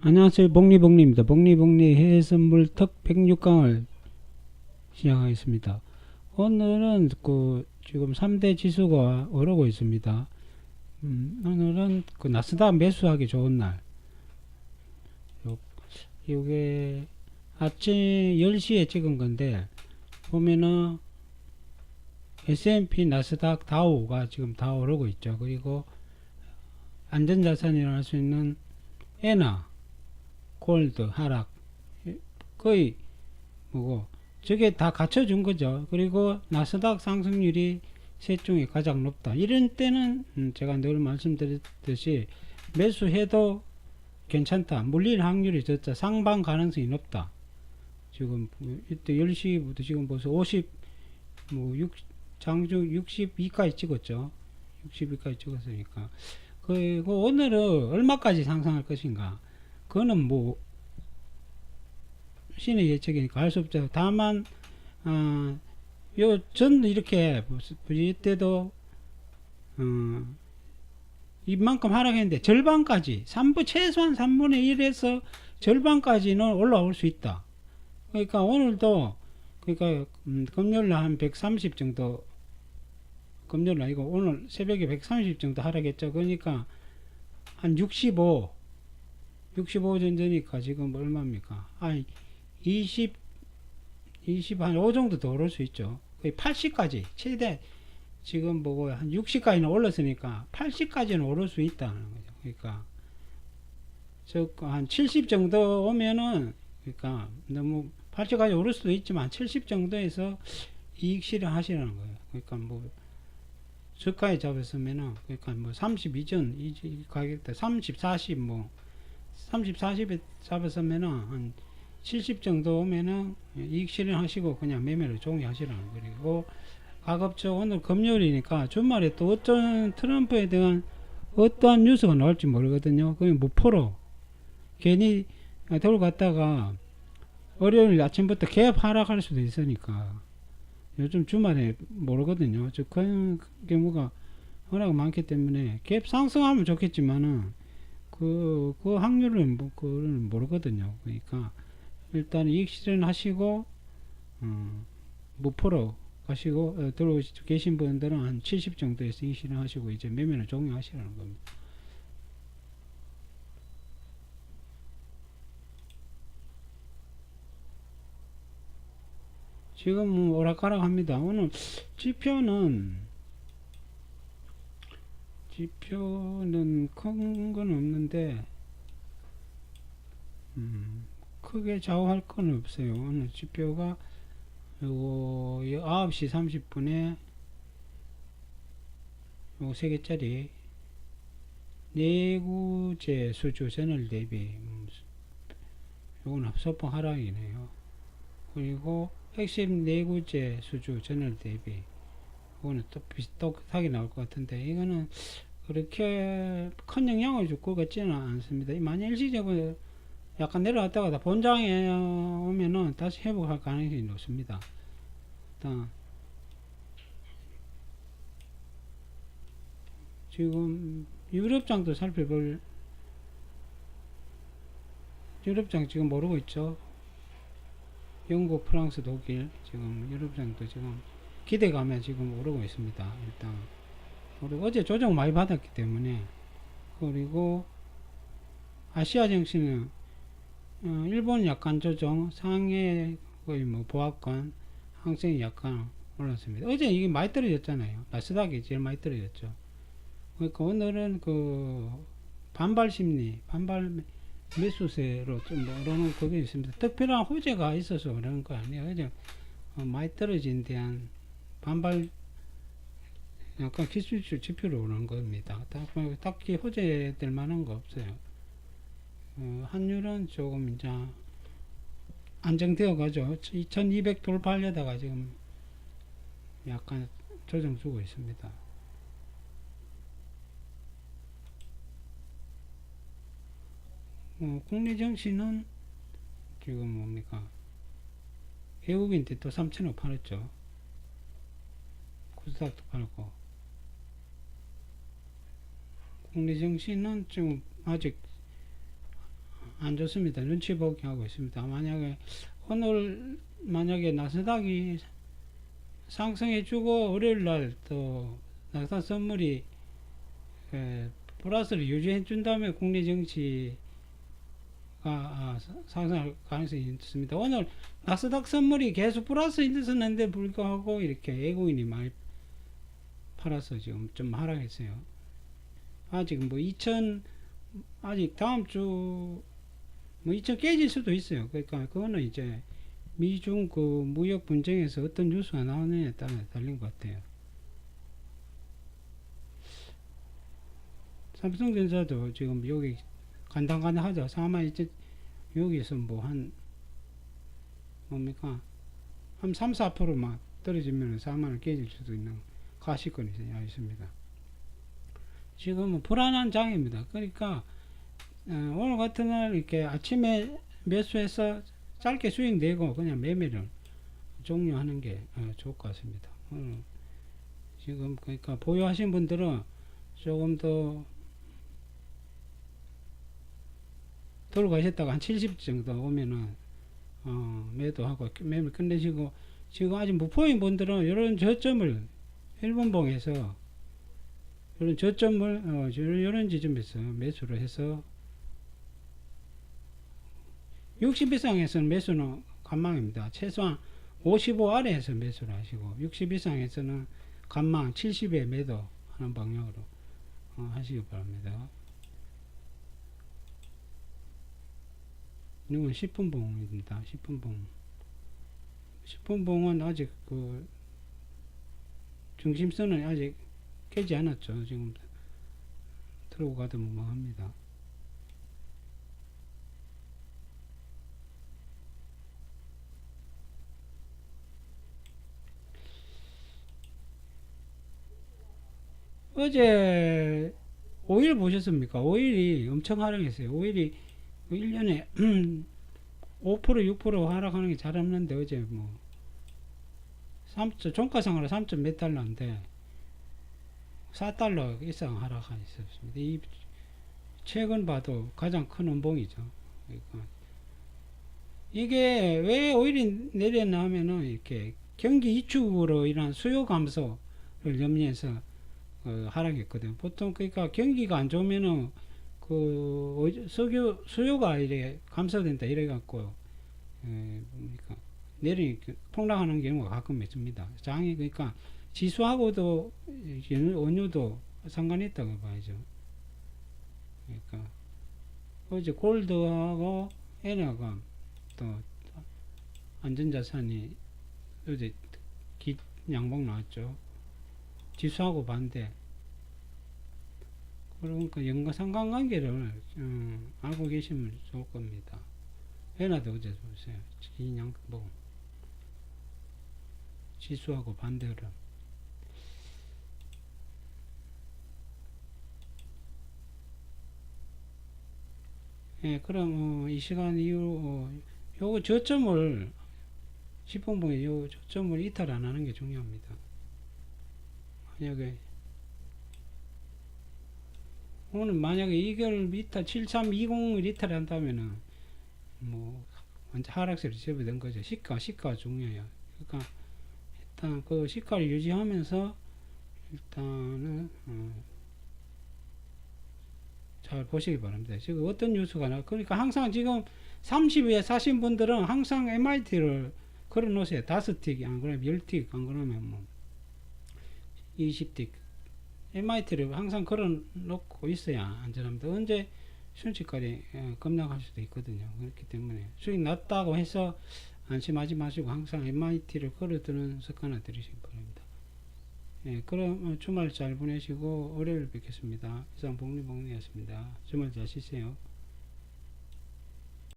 안녕하세요. 복리복리입니다. 복리복리 해외선물 턱 106강을 시작하겠습니다. 오늘은 그 지금 3대 지수가 오르고 있습니다. 음, 오늘은 그 나스닥 매수하기 좋은 날. 요, 요게 아침 10시에 찍은 건데 보면은 S&P 나스닥 다우가 지금 다 오르고 있죠. 그리고 안전자산이라 할 수 있는 에나 골드 하락 거의 뭐고 저게 다 갖춰준 거죠. 그리고 나스닥 상승률이 셋 중에 가장 높다. 이런 때는 음, 제가 늘 말씀드렸듯이 매수해도 괜찮다. 물릴 확률이 적다. 상방 가능성이 높다. 지금 이때 10시부터 지금 벌써 50, 뭐 6, 장중 62까지 찍었죠. 62까지 찍었으니까. 그리고 오늘은 얼마까지 상승할 것인가? 그거는 뭐 신의 예측이니까 알 수 없죠. 다만 어, 요전 이렇게 이때도 어, 이만큼 하락했는데 절반까지 3분 최소한 3분의 1에서 절반까지는 올라올 수 있다. 그러니까 오늘도 그러니까 음, 금요일 한130 정도 금요일 아니고 오늘 새벽에 130 정도 하락했죠. 그러니까 한 65, 65 정도니까 지금 얼마입니까? 한 20, 20, 한 5 정도 더 오를 수 있죠. 거의 80까지 최대 지금 보고 한 60까지는 올랐으니까 80까지는 오를 수 있다는 거죠. 그러니까 저한 70 정도 오면은 그러니까 너무 80까지 오를 수도 있지만 70 정도에서 이익 실현하시라는 거예요. 그러니까 뭐 저가에 잡았으면은 그러니까 뭐30 이전 이 가격대 30, 40 뭐 30, 40에 잡았으면은 한 70 정도 오면은 이익 실현하시고 그냥 매매를 종이하시라는 거 그리고 가급적 오늘 금요일이니까 주말에 또 어떤 트럼프에 대한 어떠한 뉴스가 나올지 모르거든요. 그냥 무포로 괜히 들고 갔다가 월요일 아침부터 개업 하락할 수도 있으니까 요즘 주말에 모르거든요. 저 그런 경우가 워낙 많기 때문에 갭 상승하면 좋겠지만은 그, 그 확률은 뭐, 그는 모르거든요. 그러니까 일단 이익 실현하시고 어, 무포로 가시고 어, 들어오 계신 분들은 한 70 정도에서 이익 실현하시고 이제 매매를 종료하시라는 겁니다. 지금 오락가락 합니다. 오늘 지표는 지표는 큰 건 없는데 음, 크게 좌우할 건 없어요. 오늘 지표가 요거 9시 30분에 요거 3개짜리 내구재 수주 전월 대비 음, 요건 소폭 하락이네요. 그리고 핵심 내구재 수주 전월 대비 이거는 또 비슷하게 나올 것 같은데 이거는 그렇게 큰 영향을 줄것 같지는 않습니다. 만약 일시적으로 약간 내려갔다가 본장에 오면은 다시 회복할 가능성이 높습니다. 일단 지금 유럽장도 살펴볼 유럽장 지금 모르고 있죠. 영국, 프랑스, 독일 지금 유럽장도 지금 기대감에 지금 오르고 있습니다. 일단 그리고 어제 조정 많이 받았기 때문에 그리고 아시아 정신은 어, 일본 약간 조정 상해 거의 뭐 보합권 항생이 약간 올랐습니다. 어제 이게 많이 떨어졌잖아요. 나스닥이 제일 많이 떨어졌죠. 그러니까 오늘은 그 반발 심리, 반발 매수세로 좀 오르는 그게 있습니다. 특별한 호재가 있어서 그러는 거 아니에요. 어제 어, 많이 떨어진 대한 반발 약간 기술적 지표로 오는 겁니다. 딱히 호재될 만한 거 없어요. 어, 환율은 조금 이제 안정되어 가죠. 2200 돌파하려다가 지금 약간 조정 주고 있습니다. 어, 국내 정시는 지금 뭡니까? 외국인들 또 3,000원 팔았죠. 코스닥도 팔고. 정시는 지금 아직 안 좋습니다. 눈치 보기 하고 있습니다. 만약에 오늘 만약에 나스닥이 상승해주고 월요일 날또 나스닥 선물이 에, 플러스를 유지해 준 다음에 국내 정치가 아, 사- 상승할 가능성이 있습니다. 오늘 나스닥 선물이 계속 플러스 있었는데 불구하고 이렇게 외국인이 많이 팔아서 지금 좀 하락했어요. 아직 뭐2000 아직 다음 주뭐2000 깨질 수도 있어요. 그러니까 그거는 이제 미중 그 무역 분쟁에서 어떤 뉴스가 나오느냐에 따라 달린 것 같아요. 삼성전자도 지금 여기 간당간당하죠. 4만 이제 여기서 뭐 한 뭡니까 한 3, 4%만 떨어지면 4만 원 깨질 수도 있는 가시권이 있습니다. 지금은 불안한 장입니다. 그러니까 어, 오늘 같은 날 이렇게 아침에 매수해서 짧게 수익 내고 그냥 매매를 종료하는 게 어, 좋을 것 같습니다. 지금 그러니까 보유하신 분들은 조금 더 들어가셨다가 한 70 정도 오면은 어, 매도하고 매매 끝내시고 지금 아직 무포인 분들은 이런 저점을 일본봉에서 이런 저점을 어, 이런, 지점에서 매수를 해서 60 이상에서는 매수는 간망입니다. 최소한 55 아래에서 매수를 하시고 60 이상에서는 간망 70에 매도 하는 방향으로 어, 하시기 바랍니다. 이건 10분 봉입니다. 10분 봉. 10분 봉은 아직 그 중심선은 아직 깨지 않았죠. 지금 들어고 가도 무방합니다. 어제 5일 보셨습니까? 5일이 엄청 하락했어요. 5일이 1년에 5% 6% 하락하는 게 잘 없는데 어제 뭐 3. 종가상으로 3. 몇 달러인데 4달러 이상 하락했었습니다. 이 최근 봐도 가장 큰 운봉이죠. 그러니까 이게 왜 오일이 내렸나 하면은 이렇게 경기 이축으로 인한 수요 감소를 염려해서 어, 하락했거든요. 보통 그러니까 경기가 안 좋으면은 그 어- 석유 수요가 이래 감소된다 이래 갖고 에, 뭡니까 내리 폭락하는 경우가 가끔 있습니다. 장이 그러니까 지수하고도 원유도 상관이 있다고 봐야죠. 그러니까 어제 골드하고 에너가 또 안전자산이 어제 기 양봉 나왔죠. 지수하고 반대. 그러니까 연관 상관관계를 음, 알고 계시면 좋을 겁니다. 에너도 어제 보세요. 긴 양봉. 지수하고 반대로. 예, 그럼 어, 이 시간 이후 어, 요거 저점을 10분봉에 요 저점을 이탈 안 하는 게 중요합니다. 만약에 오늘 만약에 이걸 이탈 7320을 이탈 한다면은 뭐 완전 하락세로 접어든 거죠. 시가 시가 중요해요. 그러니까 일단 그 시가를 유지하면서 일단은 어, 잘 보시기 바랍니다. 지금 어떤 뉴스가 나, 그러니까 항상 지금 30에 사신 분들은 항상 MIT를 걸어 놓으세요. 다섯 틱, 안 그러면 열 틱, 안 그러면 뭐 20틱. MIT를 항상 걸어 놓고 있어야 안전합니다. 언제 순치까지 어, 급락할 수도 있거든요. 그렇기 때문에 수익 났다고 해서 안심하지 마시고 항상 MIT를 걸어두는 습관을 들이시기 바랍니다. 예, 그럼 어, 주말 잘 보내시고 월요일 뵙겠습니다. 이상 복리복리였습니다. 주말 잘 쉬세요.